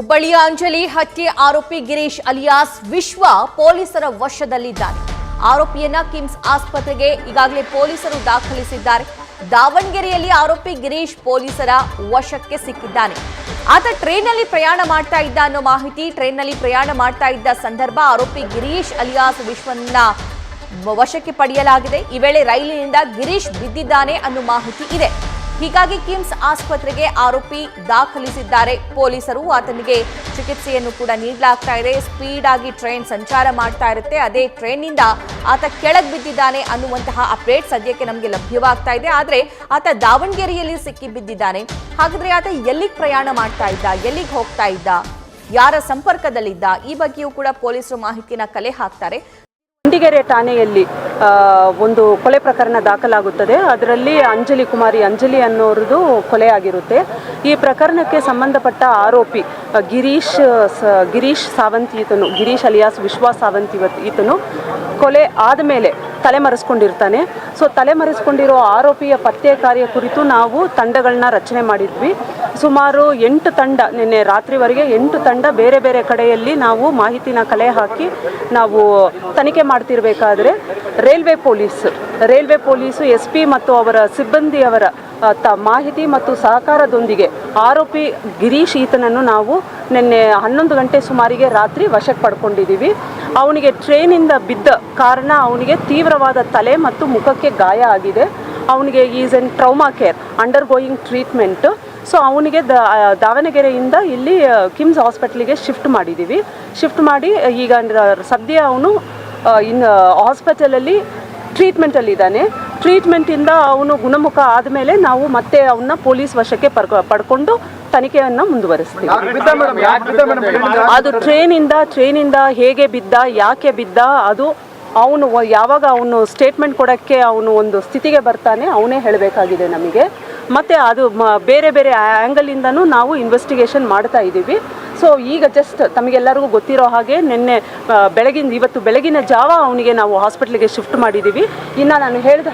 ಹುಬ್ಬಳ್ಳಿಯ ಅಂಜಲಿ ಹತ್ಯೆ ಆರೋಪಿ ಗಿರೀಶ್ ಅಲಿಯಾಸ್ ವಿಶ್ವ ಪೊಲೀಸರ ವಶದಲ್ಲಿದ್ದಾನೆ ಆರೋಪಿಯನ್ನ ಕಿಮ್ಸ್ ಆಸ್ಪತ್ರೆಗೆ ಈಗಾಗಲೇ ಪೊಲೀಸರು ದಾಖಲಿಸಿದ್ದಾರೆ. ದಾವಣಗೆರೆಯಲ್ಲಿ ಆರೋಪಿ ಗಿರೀಶ್ ಪೊಲೀಸರ ವಶಕ್ಕೆ ಸಿಕ್ಕಿದ್ದಾನೆ. ಆತ ಟ್ರೈನ್ನಲ್ಲಿ ಪ್ರಯಾಣ ಮಾಡ್ತಾ ಇದ್ದ ಅನ್ನೋ ಮಾಹಿತಿ ಟ್ರೈನ್ನಲ್ಲಿ ಪ್ರಯಾಣ ಮಾಡ್ತಾ ಇದ್ದ ಸಂದರ್ಭ ಆರೋಪಿ ಗಿರೀಶ್ ಅಲಿಯಾಸ್ ವಿಶ್ವನ್ನ ವಶಕ್ಕೆ ಪಡೆಯಲಾಗಿದೆ. ಈ ವೇಳೆ ರೈಲಿನಿಂದ ಗಿರೀಶ್ ಬಿದ್ದಿದ್ದಾನೆ ಅನ್ನೋ ಮಾಹಿತಿ ಇದೆ. ಹೀಗಾಗಿ ಕಿಮ್ಸ್ ಆಸ್ಪತ್ರೆಗೆ ಆರೋಪಿ ದಾಖಲಿಸಿದ್ದಾರೆ. ಪೊಲೀಸರು ಆತನಿಗೆ ಚಿಕಿತ್ಸೆಯನ್ನು ಕೂಡ ನೀಡಲಾಗ್ತಾ ಇದೆ. ಸ್ಪೀಡ್ ಆಗಿ ಟ್ರೈನ್ ಸಂಚಾರ ಮಾಡ್ತಾ ಇರುತ್ತೆ. ಅದೇ ಟ್ರೈನ್ನಿಂದ ಆತ ಕೆಳಗೆ ಬಿದ್ದಿದ್ದಾನೆ ಅನ್ನುವಂತಹ ಅಪ್ಡೇಟ್ ಸದ್ಯಕ್ಕೆ ನಮಗೆ ಲಭ್ಯವಾಗ್ತಾ ಇದೆ. ಆದರೆ ಆತ ದಾವಣಗೆರೆಯಲ್ಲಿ ಸಿಕ್ಕಿ ಬಿದ್ದಿದ್ದಾನೆ. ಹಾಗಾದ್ರೆ ಆತ ಎಲ್ಲಿಗೆ ಪ್ರಯಾಣ ಮಾಡ್ತಾ ಇದ್ದ? ಎಲ್ಲಿಗೆ ಹೋಗ್ತಾ ಇದ್ದ? ಯಾರ ಸಂಪರ್ಕದಲ್ಲಿದ್ದ? ಈ ಬಗ್ಗೆಯೂ ಕೂಡ ಪೊಲೀಸರು ಮಾಹಿತಿನ ಕಲೆ ಹಾಕ್ತಾರೆ. ಗುಂಡಿಗೆರೆ ಠಾಣೆಯಲ್ಲಿ ಒಂದು ಕೊಲೆ ಪ್ರಕರಣ ದಾಖಲಾಗುತ್ತದೆ. ಅದರಲ್ಲಿ ಅಂಜಲಿ ಕುಮಾರಿ, ಅಂಜಲಿ ಅನ್ನೋರದು ಕೊಲೆ ಆಗಿರುತ್ತೆ ಈ ಪ್ರಕರಣಕ್ಕೆ ಸಂಬಂಧಪಟ್ಟ ಆರೋಪಿ ಗಿರೀಶ್ ಗಿರೀಶ್ ಸಾವಂತ್ ಈತನು, ಗಿರೀಶ್ ಅಲಿಯಾಸ್ ವಿಶ್ವಾಸ್ ಸಾವಂತ್ ಇವತ್ತು ಈತನು ಕೊಲೆ ಆದಮೇಲೆ ತಲೆಮರೆಸ್ಕೊಂಡಿರ್ತಾನೆ. ಸೊ ತಲೆಮರೆಸ್ಕೊಂಡಿರೋ ಆರೋಪಿಯ ಪತ್ತೆ ಕಾರ್ಯ ಕುರಿತು ನಾವು ತಂಡಗಳನ್ನ ರಚನೆ ಮಾಡಿದ್ವಿ. ಸುಮಾರು ಎಂಟು ತಂಡ, ನಿನ್ನೆ ರಾತ್ರಿವರೆಗೆ ಎಂಟು ತಂಡ ಬೇರೆ ಬೇರೆ ಕಡೆಯಲ್ಲಿ ನಾವು ಮಾಹಿತಿನ ಕಲೆ ಹಾಕಿ ನಾವು ತನಿಖೆ ಮಾಡ್ತಿರ್ಬೇಕಾದ್ರೆ railway police, railway police, S P ಮತ್ತು ಅವರ ಸಿಬ್ಬಂದಿಯವರ ತ, ಮಾಹಿತಿ ಮತ್ತು ಸಹಕಾರದೊಂದಿಗೆ ಆರೋಪಿ ಗಿರೀಶ್ ಈತನನ್ನು ನಾವು ನಿನ್ನೆ ಹನ್ನೊಂದು ಗಂಟೆ ಸುಮಾರಿಗೆ ರಾತ್ರಿ ವಶಕ್ಕೆ ಪಡ್ಕೊಂಡಿದ್ದೀವಿ. ಅವನಿಗೆ ಟ್ರೈನಿಂದ ಬಿದ್ದ ಕಾರಣ ಅವನಿಗೆ ತೀವ್ರವಾದ ತಲೆ ಮತ್ತು ಮುಖಕ್ಕೆ ಗಾಯ ಆಗಿದೆ. ಅವನಿಗೆ is in trauma care undergoing treatment. So ಅವನಿಗೆ ದಾವಣಗೆರೆಯಿಂದ ಇಲ್ಲಿ ಕಿಮ್ಸ್ ಹಾಸ್ಪಿಟ್ಲಿಗೆ ಶಿಫ್ಟ್ ಮಾಡಿದ್ದೀವಿ ಶಿಫ್ಟ್ ಮಾಡಿ, ಈಗ ಸದ್ಯ ಅವನು ಇನ್ನು ಹಾಸ್ಪಿಟಲಲ್ಲಿ ಟ್ರೀಟ್ಮೆಂಟಲ್ಲಿದ್ದಾನೆ. ಟ್ರೀಟ್ಮೆಂಟಿಂದ ಅವನು ಗುಣಮುಖ ಆದಮೇಲೆ ನಾವು ಮತ್ತೆ ಅವನ್ನ ಪೊಲೀಸ್ ವಶಕ್ಕೆ ಪಡ್ಕೊ, ಪಡ್ಕೊಂಡು ತನಿಖೆಯನ್ನು ಮುಂದುವರಿಸ್ತೀವಿ. ಅದು ಟ್ರೈನಿಂದ ಟ್ರೈನಿಂದ ಹೇಗೆ ಬಿದ್ದ ಯಾಕೆ ಬಿದ್ದ ಅದು ಅವನು ಯಾವಾಗ ಅವನು ಸ್ಟೇಟ್ಮೆಂಟ್ ಕೊಡೋಕ್ಕೆ ಅವನು ಒಂದು ಸ್ಥಿತಿಗೆ ಬರ್ತಾನೆ ಅವನೇ ಹೇಳಬೇಕಾಗಿದೆ ನಮಗೆ. ಮತ್ತು ಅದು ಮ- ಬೇರೆ ಬೇರೆ ಆ್ಯಂಗಲಿಂದನೂ ನಾವು ಇನ್ವೆಸ್ಟಿಗೇಷನ್ ಮಾಡ್ತಾ ಇದ್ದೀವಿ. ಸೊ ಈಗ ಜಸ್ಟ್ ತಮಗೆಲ್ಲರಿಗೂ ಗೊತ್ತಿರೋ ಹಾಗೆ ನಿನ್ನೆ ಬೆಳಗಿನ ಇವತ್ತು ಬೆಳಗಿನ ಜಾವ ಅವನಿಗೆ ನಾವು ಹಾಸ್ಪಿಟ್ಲಿಗೆ ಶಿಫ್ಟ್ ಮಾಡಿದ್ದೀವಿ. ಇನ್ನು ನಾನು ಹೇಳಿದ